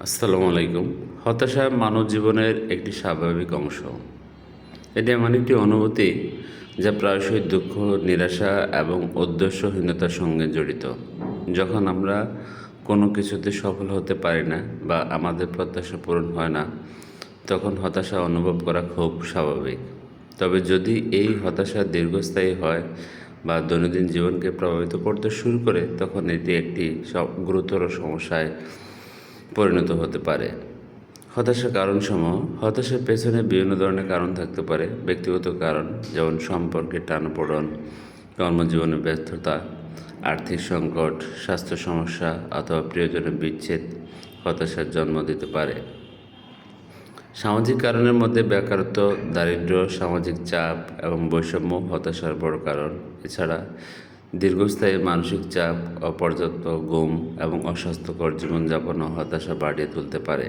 আসসালামু আলাইকুম। হতাশা মানব জীবনের একটি স্বাভাবিক অংশ। এটি এমন একটি অনুভূতি যা প্রায়শই দুঃখ, নিরাশা এবং উদ্দেশ্যহীনতার সঙ্গে জড়িত। যখন আমরা কোনো কিছুতে সফল হতে পারি না বা আমাদের প্রত্যাশা পূরণ হয় না, তখন হতাশা অনুভব করা খুব স্বাভাবিক। তবে যদি এই হতাশা দীর্ঘস্থায়ী হয় বা দৈনন্দিন জীবনকে প্রভাবিত করতে শুরু করে, তখন এটি একটি সব- গুরুতর সমস্যায় পরিণত হতে পারে। হতাশার কারণসমূহ, হতাশার পেছনে বিভিন্ন ধরনের কারণ থাকতে পারে। ব্যক্তিগত কারণ, যেমন সম্পর্কে টানাপোড়ন, কর্মজীবনে ব্যর্থতা, আর্থিক সংকট, স্বাস্থ্য সমস্যা অথবা প্রিয়জনের বিচ্ছেদ, হতাশার জন্ম দিতে পারে। সামাজিক কারণের মধ্যে বেকারত্ব দারিদ্র সামাজিক চাপ এবং বৈষম্য হতাশার বড় কারণ। এছাড়া দীর্ঘস্থায়ী মানসিক চাপ, অপর্যাপ্ত ঘুম এবং অস্বাস্থ্যকর জীবনযাপন ও হতাশা বাড়িয়ে তুলতে পারে।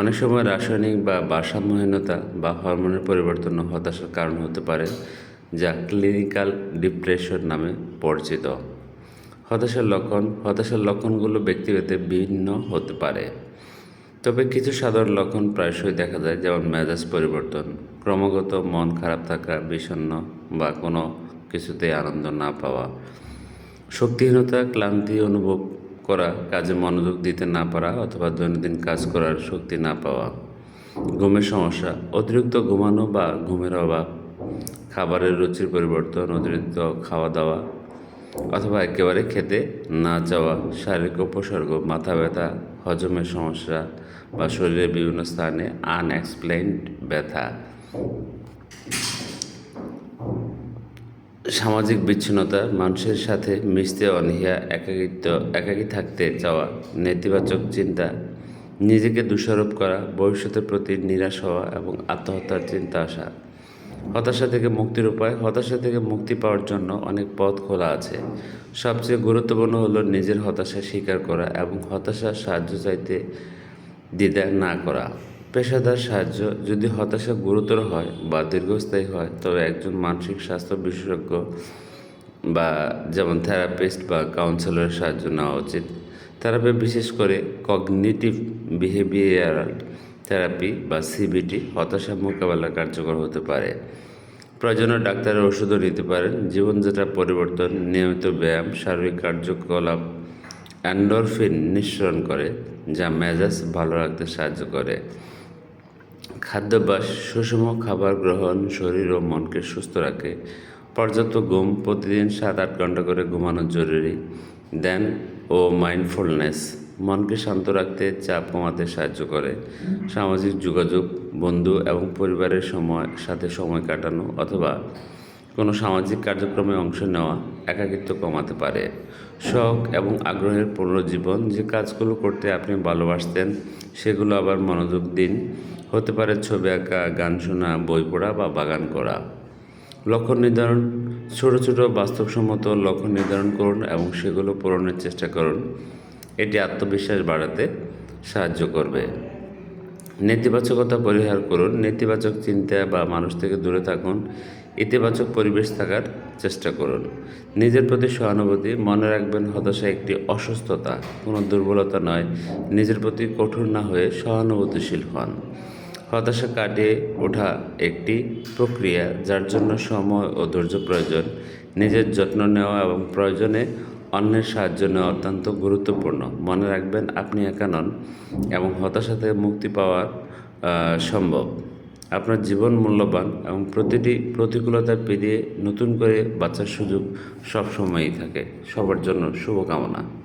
অনেক সময় রাসায়নিক বা ভারসাম্যহীনতা বা হরমোনের পরিবর্তন হতাশার কারণ হতে পারে, যা ক্লিনিক্যাল ডিপ্রেশন নামে পরিচিত। হতাশার লক্ষণ, হতাশার লক্ষণগুলো ব্যক্তিভেদে ভিন্ন হতে পারে। তবে কিছু সাধারণ লক্ষণ প্রায়শই দেখা যায়, যেমন মেজাজ পরিবর্তন, ক্রমাগত মন খারাপ থাকা, বিষণ্ণ বা কোনো কিছুতে আনন্দ না পাওয়া। শক্তিহীনতা, ক্লান্তি অনুভব করা, কাজে মনোযোগ দিতে না পারা অথবা দৈনন্দিন কাজ করার শক্তি না পাওয়া। ঘুমের সমস্যা, অতিরিক্ত ঘুমানো বা ঘুমের অভাব, খাবারের রুচির পরিবর্তন, অতিরিক্ত খাওয়া দাওয়া অথবা একেবারে খেতে না যাওয়া শারীরিক উপসর্গ, মাথা ব্যথা, হজমের সমস্যা বা শরীরের বিভিন্ন স্থানে আনএক্সপ্লেইনড ব্যথা। সামাজিক বিচ্ছিন্নতা, মানুষের সাথে মিশতে অনীহা, একাকিত্ব, একাকী থাকতে চাওয়া, নেতিবাচক চিন্তা, নিজেকে দোষারোপ করা, ভবিষ্যতের প্রতি নিরাশ হওয়া এবং আত্মহত্যার চিন্তা আসা। হতাশা থেকে মুক্তির উপায়, হতাশা থেকে মুক্তি পাওয়ার জন্য অনেক পথ খোলা আছে। সবচেয়ে গুরুত্বপূর্ণ হলো নিজের হতাশা স্বীকার করা এবং হতাশার সাহায্য চাইতে দ্বিধা না করা। পেশাদার সাহায্য যদি হতাশা গুরুতর হয় বা দীর্ঘস্থায়ী হয়, তবে একজন মানসিক স্বাস্থ্য বিশেষজ্ঞ বা যেমন থেরাপিস্ট বা কাউন্সিলরের সাহায্য নেওয়া উচিত। থেরাপি বিশেষ করে কগনিটিভ বিহেভিয়ারাল থেরাপি বা সিবিটি হতাশা মোকাবেলা কার্যকর হতে পারে। প্রয়োজনীয় ডাক্তারের ওষুধও নিতে পারেন। জীবনযাত্রা পরিবর্তন, নিয়মিত ব্যায়াম, শারীরিক কার্যকলাপ অ্যান্ডরফিন নিঃসরণ করে, যা মেজাজ ভালো রাখতে সাহায্য করে। খাদ্যাভ্যাস, সুষম খাবার গ্রহণ, শরীর ও মনকে সুস্থ রাখে। পর্যাপ্ত ঘুম প্রতিদিন সাত আট ঘণ্টা করে ঘুমানো জরুরি। দেন, ও মাইন্ডফুলনেস মনকে শান্ত রাখতে চাপ কমাতে সাহায্য করে। সামাজিক যোগাযোগ, বন্ধু এবং পরিবারের সময়, সাথে সময় কাটানো অথবা কোনো সামাজিক কার্যক্রমে অংশ নেওয়া একাকিত্ব কমাতে পারে। শখ এবং আগ্রহের পুনর্জীবন যে কাজগুলো করতে আপনি ভালোবাসতেন, সেগুলো আবার মনোযোগ দিন। হতে পারে ছবি আঁকা, গান শোনা, বই পড়া বা বাগান করা। লক্ষ্য নির্ধারণ, ছোট ছোট বাস্তবসম্মত লক্ষ্য নির্ধারণ করুন এবং সেগুলো পূরণের চেষ্টা করুন। এটি আত্মবিশ্বাস বাড়াতে সাহায্য করবে। নেতিবাচকতা পরিহার করুন। নেতিবাচক চিন্তা বা মানুষ থেকে দূরে থাকুন। ইতিবাচক পরিবেশ থাকার চেষ্টা করুন। নিজের প্রতি সহানুভূতি, মনে রাখবেন হতাশা একটি অসুস্থতা, কোনো দুর্বলতা নয়। নিজের প্রতি কঠোর না হয়ে সহানুভূতিশীল হন। হতাশা কাটিয়ে ওঠা একটি প্রক্রিয়া, যার জন্য সময় ও ধৈর্য প্রয়োজন। নিজের যত্ন নেওয়া এবং প্রয়োজনে অন্যের সাহায্য নেওয়া অত্যন্ত গুরুত্বপূর্ণ। মনে রাখবেন আপনি একা নন এবং হতাশা থেকে মুক্তি পাওয়া সম্ভব। আপনার জীবন মূল্যবান এবং প্রতিটি প্রতিকূলতা পেরিয়ে নতুন করে বাঁচার সুযোগ সবসময়ই থাকে। সবার জন্য শুভকামনা।